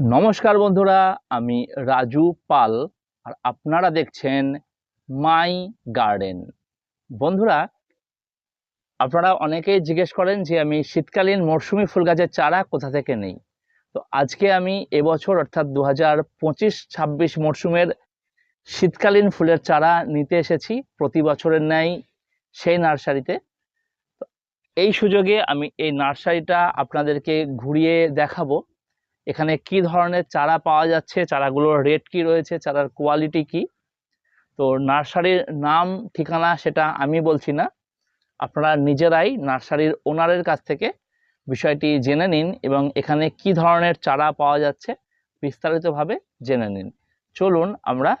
নমস্কার বন্ধুরা, আমি রাজু পাল আর আপনারা দেখছেন মাই গার্ডেন। বন্ধুরা, আপনারা অনেকেই জিজ্ঞেস করেন যে আমি শীতকালীন মরশুমি ফুল গাছের চারা কোথা থেকে নেই? তো আজকে আমি এবছর অর্থাৎ দু হাজার পঁচিশ ছাব্বিশ মরশুমের শীতকালীন ফুলের চারা নিতে এসেছি। প্রতি বছরের ন্যায় সেই নার্সারিতে। এই সুযোগে আমি এই নার্সারিটা আপনাদেরকে ঘুরিয়ে দেখাবো। এখানে কি ধরনের চারা পাওয়া যাচ্ছে? চারাগুলোর রেট কি রয়েছে? চারার কোয়ালিটি কি? তো নার্সারির নাম, ঠিকানা সেটা আমি বলছি না। আপনারা নিজেরাই নার্সারির ওনারের কাছ থেকে বিষয়টি জেনে নিন এবং এখানে কি ধরনের চারা পাওয়া যাচ্ছে বিস্তারিতভাবে জেনে নিন। চলুন আমরা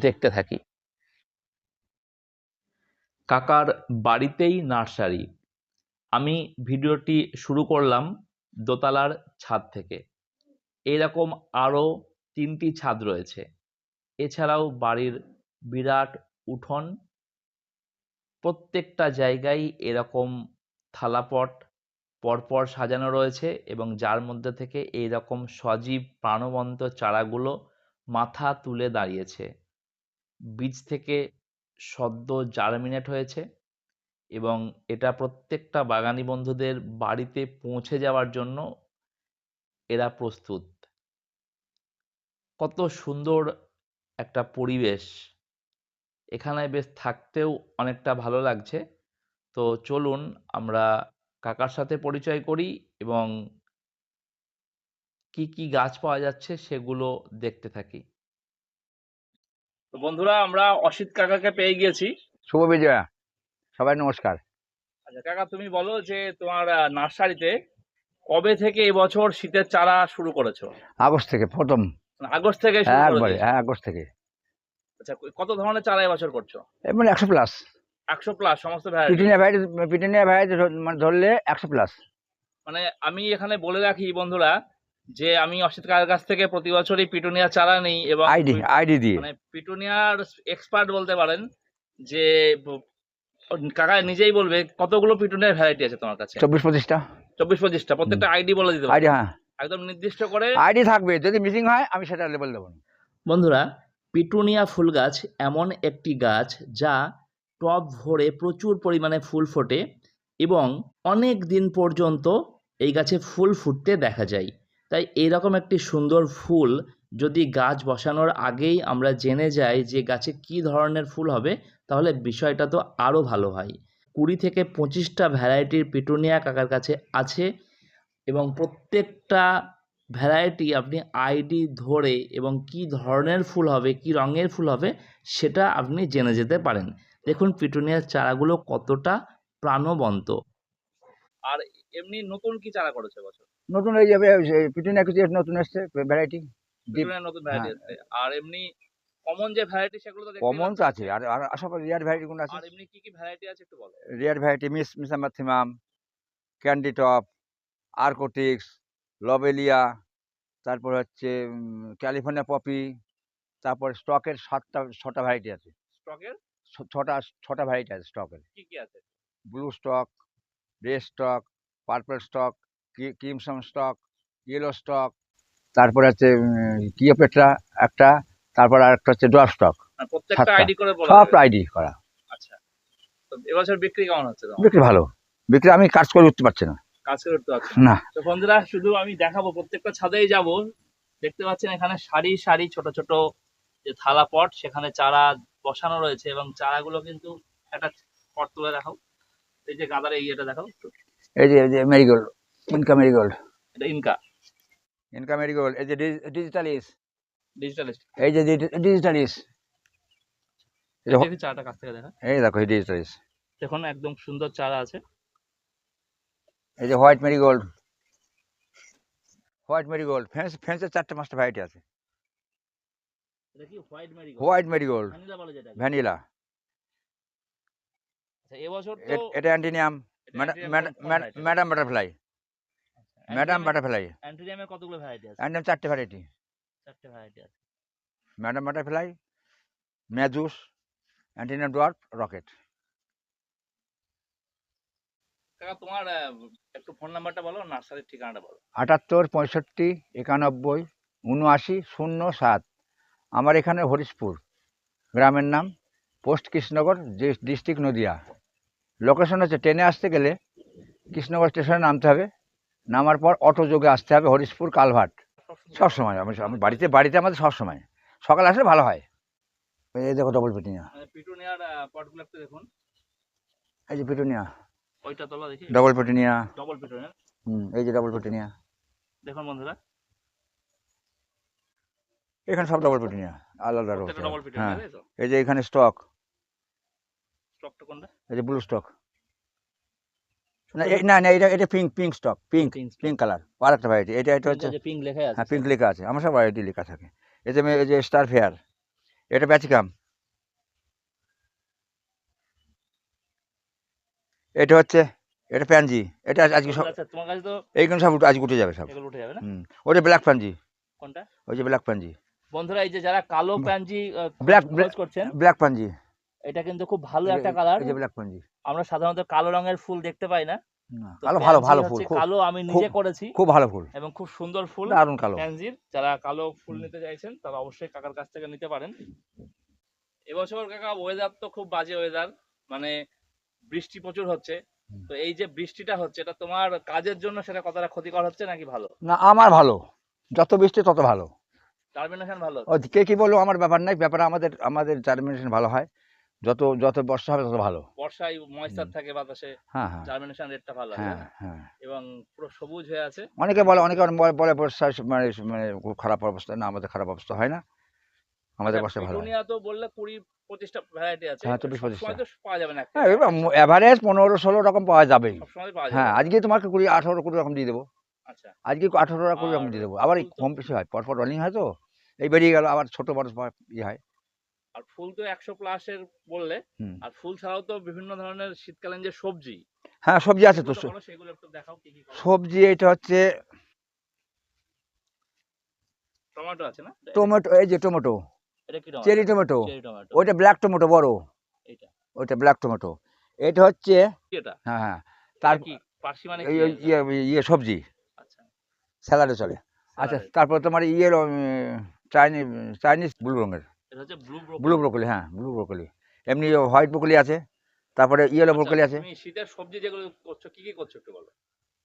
দেখতে থাকি। কাকার বাড়িতেই নার্সারি। আমি ভিডিওটি শুরু করলাম দোতলার ছাদ থেকে। এরকম আরও তিনটি ছাদ রয়েছে। এছাড়াও বাড়ির বিরাট উঠোন। প্রত্যেকটা জায়গায় এরকম থালাপট পরপর সাজানো রয়েছে এবং যার মধ্যে থেকে এই রকম সজীব প্রাণবন্ত চারাগুলো মাথা তুলে দাঁড়িয়েছে। বীজ থেকে সদ্য জার্মিনেট হয়েছে এবং এটা প্রত্যেকটা বাগানি বন্ধুদের বাড়িতে পৌঁছে যাওয়ার জন্য এরা প্রস্তুত। কত সুন্দর একটা পরিবেশ। এখানে বেশ থাকতেও অনেকটা ভালো লাগছে। তো চলুন আমরা কাকার সাথে পরিচয় করি এবং কি কি গাছ পাওয়া যাচ্ছে সেগুলো দেখতে থাকি। তো বন্ধুরা আমরা অসিত কাকাকে পেয়ে গিয়েছি। শুভ বিজয়া। সবাই নমস্কার। আচ্ছা কাকা তুমি বলো যে তোমার আহ, নার্সারিতে কবে থেকে এবছর শীতের চারা শুরু করেছ? আগস্ট থেকে প্রথম। মানে আগস্ট থেকে শুরু একবারে করেছ হ্যাঁ আগস্ট থেকে। আচ্ছা কত ধরনের চারা এবছর করছ? এবার একশো প্লাস। একশো প্লাস সমস্ত variety petunia variety petunia variety মানে ধরলে একশো প্লাস। মানে আমি এখানে বলে রাখি বন্ধুরা যে আমি অসিত কাকার কাছ থেকে প্রতি বছরই পিটুনিয়া চারা নেই এবং আইডি আইডি দিয়ে। মানে পিটুনিয়ার এক্সপার্ট বলতে পারেন যে ব- কাকা নিজেই বলবে কতগুলো পিটুনিয়ার ভ্যারাইটি আছে তোমার কাছে? চব্বিশ পঁচিশটা। চব্বিশ পঁচিশটা প্রত্যেকটা আইডি বলে দিতে আইডি হ্যাঁ। একদম নির্দিষ্ট করে আইডি থাকবে যদি মিসিং হয় আমি সেটা লেবেল দেবো। বন্ধুরা পিটুনিয়া ফুল গাছ এমন একটি গাছ যা টব ভরে প্রচুর পরিমাণে ফুল ফোটে এবং অনেক দিন পর্যন্ত এই গাছে ফুল ফুটতে দেখা যায়। তাই এইরকম একটি সুন্দর ফুল যদি গাছ বসানোর আগেই আমরা জেনে যাই যে গাছে কী ধরনের ফুল হবে তাহলে বিষয়টা তো আরও ভালো হয়। কুড়ি থেকে পঁচিশটা ভ্যারাইটির পিটুনিয়া কাকার কাছে আছে এবং প্রত্যেকটা ভ্যারাইটি আপনি আইডি ধরে এবং কি ধরনের ফুল হবে কি রঙের ফুল হবে সেটা আপনি জেনে যেতে পারেন। দেখুন পিটুনিয়ার চারাগুলো কতটা প্রাণবন্ত। আর এমনি নতুন কি চারা করেছে বছর? নতুন এই যাবে পিটুনিয়া কিছু নতুন এসছে ভ্যারাইটি? নতুন ভ্যারাইটি হ্যাঁ। আর এমনি কমন যে ভ্যারাইটি সেগুলো তো কমন তো আছে আর আর আশা করি রিয়ার ভ্যারাইটি কোন আছে? আর এমনি কি কি ভ্যারাইটি আছে একটু বলো রিয়ার ভ্যারাইটি মিস মিসামাথিমাম ক্যান্ডি টপ আর্কোটিক্স লবেলিয়া তারপর হচ্ছে ক্যালিফোর্নিয়া পপি তারপর স্টকের সাতটা ছটা ভ্যারাইটি আছে। স্টকের? ছটা ছটা ভ্যারাইটি আছে স্টকের। কি কি আছে? Blue stock red stock purple stock crimson stock yellow stock তারপর হচ্ছে কিওপেট্রা একটা তারপর আর একটা হচ্ছে ড্রপ স্টক প্রত্যেকটা আইডি করে বলো সব আইডি করা। আচ্ছা। এবছর বিক্রি কেমন হচ্ছে বিক্রি ভালো। বিক্রি আমি কাজ করে উঠতে পারছি না। কাজ করে উঠতে পারছ না? তো বন্ধুরা শুধু আমি দেখাবো প্রত্যেকটা ছাদেই যাব। দেখতে পাচ্ছেন এখানে সারি সারি ছোট ছোট যে থালা পট সেখানে চারা বসানো রয়েছে এবং চারাগুলো কিন্তু একটা পট তুলে দেখাও। এই যে গাঁদার এই ইয়েটা দেখাও এই যে এই যে মেরিগোল্ড ইনকা মেরিগোল্ড। এটা ইনকা। ইনকা মেরিগোল্ড এই যে ডিজিটাল ডিজিটালিস ডিজিটালিস্ট এই যে কাছ থেকে দেখা। এই দেখো দেখুন একদম সুন্দর চারা আছে। এই যে হোয়াইট মেরিগোল্ড হোয়াইট মেরিগোল্ড চারটে পাঁচটা ভ্যারাইটি আছে। হোয়াইট মেরিগোল্ড ভ্যানিলা এটা অ্যান্টিনিয়াম ম্যাডাম বাটারফ্লাই ম্যাডাম বাটারফ্লাই কতগুলো ভ্যারাইটি আছে? অ্যান্টিনিয়াম চারটে ভ্যারাইটি চারটে ভ্যারাইটি আছে। ম্যাডাম বাটারফ্লাই ম্যাজুস অ্যান্টিনিয়াম ডোয়ার্ফ রকেট কাকা তোমার একটু ফোন নাম্বারটা বলো নার্সারির ঠিকানাটা বলো। আটাত্তর পঁয়ষট্টি একানব্বই উনআশি শূন্য সাত। আমার এখানে হরিশপুর। গ্রামের নাম post Krishnanagar district Nadia. Location হচ্ছে ট্রেনে আসতে গেলে কৃষ্ণনগর স্টেশনে নামতে হবে। নামার পর অটো যোগে আসতে হবে হরিশপুর কালভার্ট সব সময় আমি আমি বাড়িতে বাড়িতে আমাদের সব সময় সকালে আসলে ভালো হয়। এই দেখো ডবল পিটুনিয়া। মানে পিটুনিয়ার পটগুলো একটু দেখুন। এই যে পিটুনিয়া। ওইটা তোলা দেখি। Double petunia. ডবল পিটুনিয়ার। হুম এই যে ডবল পিটুনিয়া। দেখুন বন্ধুরা। এখানে সব ডবল পিটুনিয়া আলাদা পিটুনিয়া হ্যাঁ। এই যে এখানে স্টক স্টকটা কোনটা? এই যে ব্লু স্টক না না এটা এটা pink pink stock pink pink colour আর একটা ভ্যারাইটি এটা এটা হচ্ছে পিঙ্ক লেখা আছে হ্যাঁ পিঙ্ক লেখা আছে আমার সব ভ্যারাইটি লেখা থাকে। এই যে এই যে স্টার ফেয়ার এটা ব্যাচিকাম এটা হচ্ছে এটা প্যানজি এটা আজকে সব আচ্ছা তোমার কাছে তো এইখানে সব আজকে উঠে যাবে সব। উঠে যাবে না? হুম ওটা ব্ল্যাক প্যানজি কোনটা? ওই যে ব্ল্যাক প্যানজি বন্ধুরা এই যে যারা কালো প্যানজি খোঁজ করছেন ব্ল্যাক প্যানজি এটা কিন্তু খুব ভালো একটা কালার আমরা সাধারণত কালো রঙের ফুল দেখতে পাই না। তো ভালো ভালো প্যানজি ভালো হচ্ছে ফুল কালো আমি নিজে করেছি। খুব ভালো ফুল। এবং খুব সুন্দর ফুল। দারুণ কালো। প্যানজির যারা কালো ফুল নিতে চাইছেন তারা অবশ্যই কাকার কাছ থেকে নিতে পারেন। এবছর কাকা ওয়েদার তো খুব বাজে ওয়েদার মানে বৃষ্টি প্রচুর হচ্ছে। তো এই যে বৃষ্টিটা হচ্ছে এটা তোমার কাজের জন্য সেটা কতটা ক্ষতিকর হচ্ছে নাকি ভালো? না আমার ভালো। যত বৃষ্টি তত ভালো। টার্মিনেশন ভালো? কে কি বলল আমার ব্যাপার নাই। ব্যাপার আমাদের আমাদের জার্মিনেশন ভালো হয়। যত যত বর্ষা হবে তত ভালো। বর্ষায় ময়েশ্চার থাকে বাতাসে হ্যাঁ হ্যাঁ। জার্মিনেশন রেটটা ভালো হয় হ্যাঁ হ্যাঁ। এবং পুরো সবুজ হয়ে আছে। অনেকে বলে অনেকে বলে- বলে বর্ষা মানে মানে খুব খারাপ অবস্থা। না আমাদের খারাপ অবস্থা হয় না। আমাদের বর্ষা ভালো পিটুনিয়া তো বললে কুড়ি পঁচিশটা ভ্যারাইটি আছে। হ্যাঁ, চব্বিশ, সবসময় পঁচিশটা। তো পাওয়া যাবে না। হ্যাঁ অ্যাভারেজ পনেরো ষোলো রকম পাওয়া যাবেই। যাবে। হ্যাঁ আজকে তোমাকে কুড়ি আঠারো কুড়ি রকম দিয়ে দেবো। আচ্ছা। আজকে আঠারো কুড়ি রকম দিয়ে দেবো। আবার কম বেশি হয় পরপর রানিং হয় তো। এই বেরিয়ে গেল আবার ছোট বড় ইয়ে হয়। আর ফুল তো একশো প্লাসের বললে আর ফুল ছাড়াও তো বিভিন্ন ধরনের শীতকালীন যে সবজি হ্যাঁ সবজি আছে তো সেগুলো একটু দেখাও কি কি সবজি এটা হচ্ছে টমেটো আছে না? টমেটো এই যে টমেটো। এটা কি চেরি টমেটো। ওইটা ব্ল্যাক টমেটো বড়। ওইটা ব্ল্যাক টমেটো। এটা হচ্ছে এটা? হ্যাঁ হ্যাঁ। তার কি পার্সি মানে ইয়ে ইয়ে সবজি। আচ্ছা। স্যালাডে চলে। আচ্ছা তারপর তোমার ইয়ে চাইনিজ চাইনিজ ব্লু রঙের। এটা হচ্ছে ব্লু ব্লু ব্রোকলি হ্যাঁ ব্লু ব্রোকলি এমনি হোয়াইট ব্রোকলি আছে তারপরে ইয়েলো ব্রোকলি আছে। শীতের সবজি যেগুলো করছ কি কি করছ একটু বলো?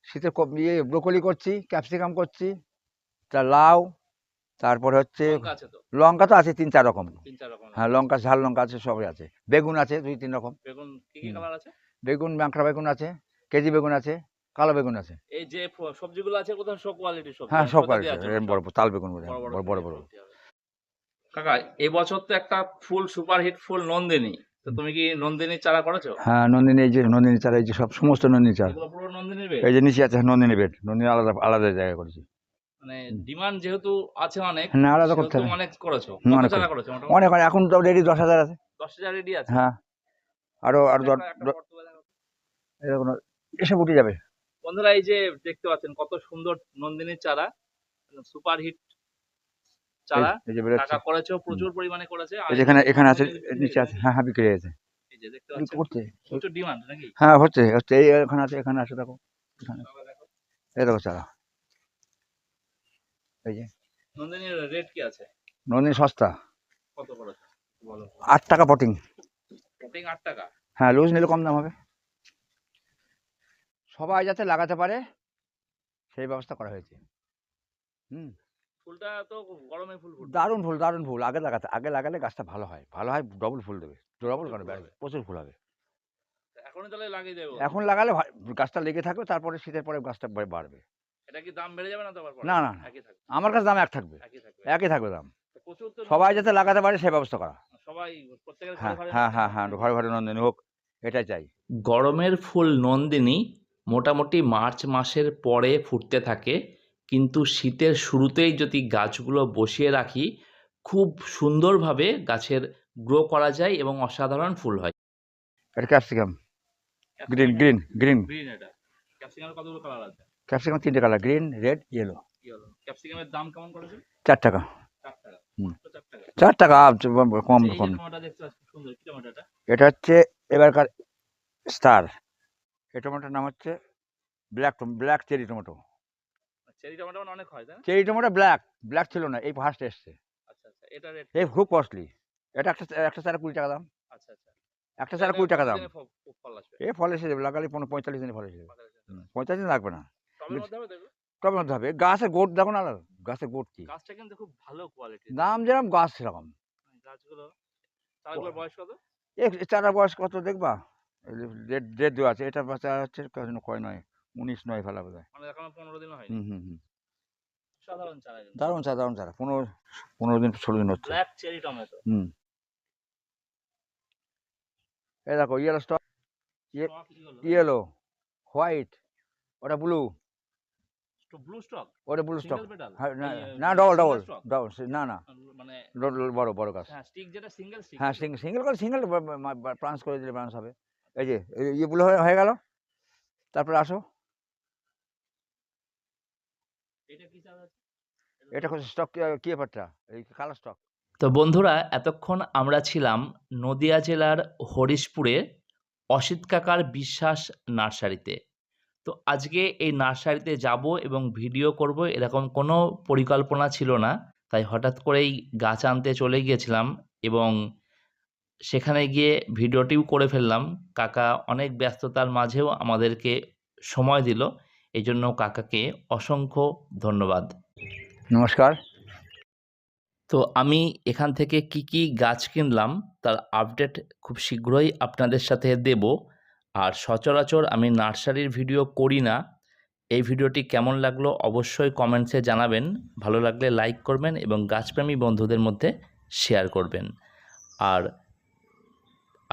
শীতের ইয়ে ব্রোকলি করছি ক্যাপসিকাম করছি তা লাউ তারপরে হচ্ছে লঙ্কা তো? আছে তিন চার রকম। হ্যাঁ লঙ্কা ঝাল লঙ্কা আছে সবই আছে। বেগুন আছে দুই তিন রকম। বেগুন বাঁকড়া বেগুন আছে কেজি বেগুন আছে কালো বেগুন আছে। এই যে সবজিগুলো আছে কোথাও শো কোয়ালিটির সবজি হ্যাঁ সব সব? বড় তাল বেগুন বড় বড় বড় বড় বড় সবজি হবে। কাকা এবছর তো একটা ফুল সুপারহিট ফুল নন্দিনী। তো তুমি কি নন্দিনীর চারা করেছ? হ্যাঁ নন্দিনী এই যে নন্দিনী চারা এই যে সব সমস্ত নন্দিনী চারা। এগুলো পুরো নন্দিনীর বেড এই যে নিচে আছে নন্দিনী বেড নন্দিনী আলাদা আলাদা জায়গায় করেছি। মানে ডিমান্ড যেহেতু আছে অনেক না আলাদা করতে হবে। অনেক করেছ। কত অনেক চারা করেছ। অনেক অনেক এখন তো রেডি দশ হাজার আছে। দশ হাজার রেডি আছে? হ্যাঁ। আরও আরও। এরকম এসব উঠে যাবে। বন্ধুরা এই যে দেখতে পাচ্ছেন কত সুন্দর নন্দিনীর চারা। সুপারহিট চারা টাকা প্রচুর পরিমাণে করেছে এখানে আছে নিচে আছে হ্যাঁ হ্যাঁ বিক্রি হয়ে করছে? প্রচুর ডিমান্ড নাকি? হ্যাঁ হচ্ছে হচ্ছে এই এখানে আছে এখানে আছে দেখো এখানে এই দেখো চারা। এই যে। নন্দিনীর রেট কি আছে? নন্দিনী সস্তা। কত করেছ বলো। আট টাকা পটিং। পটিং আট টাকা? হ্যাঁ লুজ নিলে কম দাম হবে। সবাই যাতে লাগাতে পারে সেই ব্যবস্থা করা হয়েছে। হুম। ফুলটা তো গরমে ফুল ফুটবে। দারুণ ফুল দারুণ ফুল। আগে লাগাতে আগে লাগালে গাছটা ভালো হয়। ভালো হয় ডবল ফুল দেবে। ডবল কেন প্রচুর ফুল হবে। এখনই তাহলে লাগিয়ে দেবো। এখন লাগালে গাছটা লেগে থাকবে তারপরে শীতের পরে গাছটা বাড়বে। এটা কি দাম বেড়ে যাবে না তো না, না, না। একই থাকবে। আমার কাছে দাম এক থাকবে। একই থাকবে। দাম। সবাই যাতে লাগাতে পারে সেই ব্যবস্থা করা। সবাই প্রত্যেকের হ্যাঁ হ্যাঁ হ্যাঁ হ্যাঁ ঘরে ঘরে নন্দিনী হোক এটাই চাই। গরমের ফুল নন্দিনী মোটামুটি মার্চ মাসের পরে ফুটতে থাকে। কিন্তু শীতের শুরুতেই যদি গাছগুলো বসিয়ে রাখি খুব সুন্দরভাবে গাছের গ্রো করা যায় এবং অসাধারণ ফুল হয়। এটা capsicum green green green green এটা। ক্যাপসিকামের কতগুলো কালার আছে? ক্যাপসিকাম তিনটে কালার গ্রিন রেড ইয়েলো হলো ক্যাপসিকামের দাম কেমন করেছে? চার টাকা। চার টাকা। হুম। মাত্র চার টাকা। চার টাকা কম কম। টমেটো দেখতে সুন্দর। কি টমেটো এটা? এটা হচ্ছে এবারকার স্টার এই টমেটোর নাম হচ্ছে black black cherry tomato cherry tomato মানে অনেক হয় তাই না? চেরি টমেটো ব্ল্যাক ব্ল্যাক ছিল না এই ফার্স্ট এসছে। আচ্ছা আচ্ছা এটা রেট এই খুব কস্টলি এটা একটা একটা চারা কুড়ি টাকা দাম। আচ্ছা আচ্ছা। একটা চারা কুড়ি টাকা দাম। ফল এসে যাবে লাগালে পনেরো পঁয়তাল্লিশ দিনে ফল এসে যাবে। পঁয়তাল্লিশ দিন লাগবে না। টবের মধ্যে হবে গাছের গোট দেখো না গাছের গোট কি? গাছটা কিন্তু খুব ভালো কোয়ালিটি দাম যেরকম গাছ সেরকম। গাছগুলো চারাগুলোর বয়স কত? চারা বয়স কত দেখবা? ডেট ডেট দেওয়া আছে এটা চারা হচ্ছে কয় নয়? উনিশ নয় ফেলা বোধ হয় মানে দিনও হুম হুম হুম। চারা দারুণ চারা দারুণ চারা পনেরো পনেরো দিন ষোলো দিন হচ্ছে। হুম। এই দেখো ইয়েলো স্টক ইয়ে- স্টক ইয়েলো হোয়াইট ওটা ব্লু ব্লু স্টক ওটা ব্লু স্টক সিঙ্গেল পেটাল না ডবল ডবল ডবল না না মানে বড় বড় গাছ। হ্যাঁ স্টিক যেটা সিঙ্গেল স্টিক হ্যাঁ সিঙ্গেল করে সিঙ্গেল ব্রাঞ্চ করে দিলে ব্রাঞ্চ হবে। এই যে ইয়ে হয়ে হয়ে গেল। তারপরে আসো। এটা কি চারা আছে? এটা হচ্ছে স্টক কি ব্যাপারটা? এই কালো স্টক তো বন্ধুরা এতক্ষণ আমরা ছিলাম নদিয়া জেলার হরিশপুরে অসিত কাকার বিশ্বাস নার্সারিতে। তো আজকে এই নার্সারিতে যাব এবং ভিডিও করব এরকম কোনো পরিকল্পনা ছিল না। তাই হঠাৎ করেই গাছ আনতে চলে গিয়েছিলাম এবং সেখানে গিয়ে ভিডিওটিও করে ফেললাম। কাকা অনেক ব্যস্ততার মাঝেও আমাদেরকে সময় দিল। এই জন্য কাকাকে অসংখ্য ধন্যবাদ। নমস্কার। তো আমি এখান থেকে কি কি গাছ কিনলাম তার আপডেট খুব শীঘ্রই আপনাদের সাথে দেব। আর সচরাচর আমি নার্সারির ভিডিও করি না। এই ভিডিওটি কেমন লাগল অবশ্যই কমেন্টসে জানাবেন। ভালো লাগলে লাইক করবেন এবং গাছপ্রেমী বন্ধুদের মধ্যে শেয়ার করবেন। আর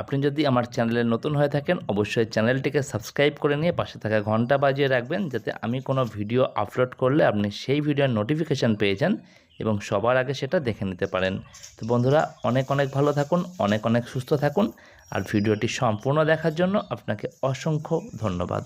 আপনি যদি আমার চ্যানেলে নতুন হয়ে থাকেন, অবশ্যই চ্যানেলটিকে সাবস্ক্রাইব করে নিয়ে পাশে থাকা ঘণ্টা বাজিয়ে রাখবেন, যাতে আমি কোনো ভিডিও আপলোড করলে আপনি সেই ভিডিওর নোটিফিকেশান পেয়ে যান এবং সবার আগে সেটা দেখে নিতে পারেন। তো বন্ধুরা, অনেক অনেক ভালো থাকুন, অনেক অনেক সুস্থ থাকুন, আর ভিডিওটি সম্পূর্ণ দেখার জন্য আপনাকে অসংখ্য ধন্যবাদ।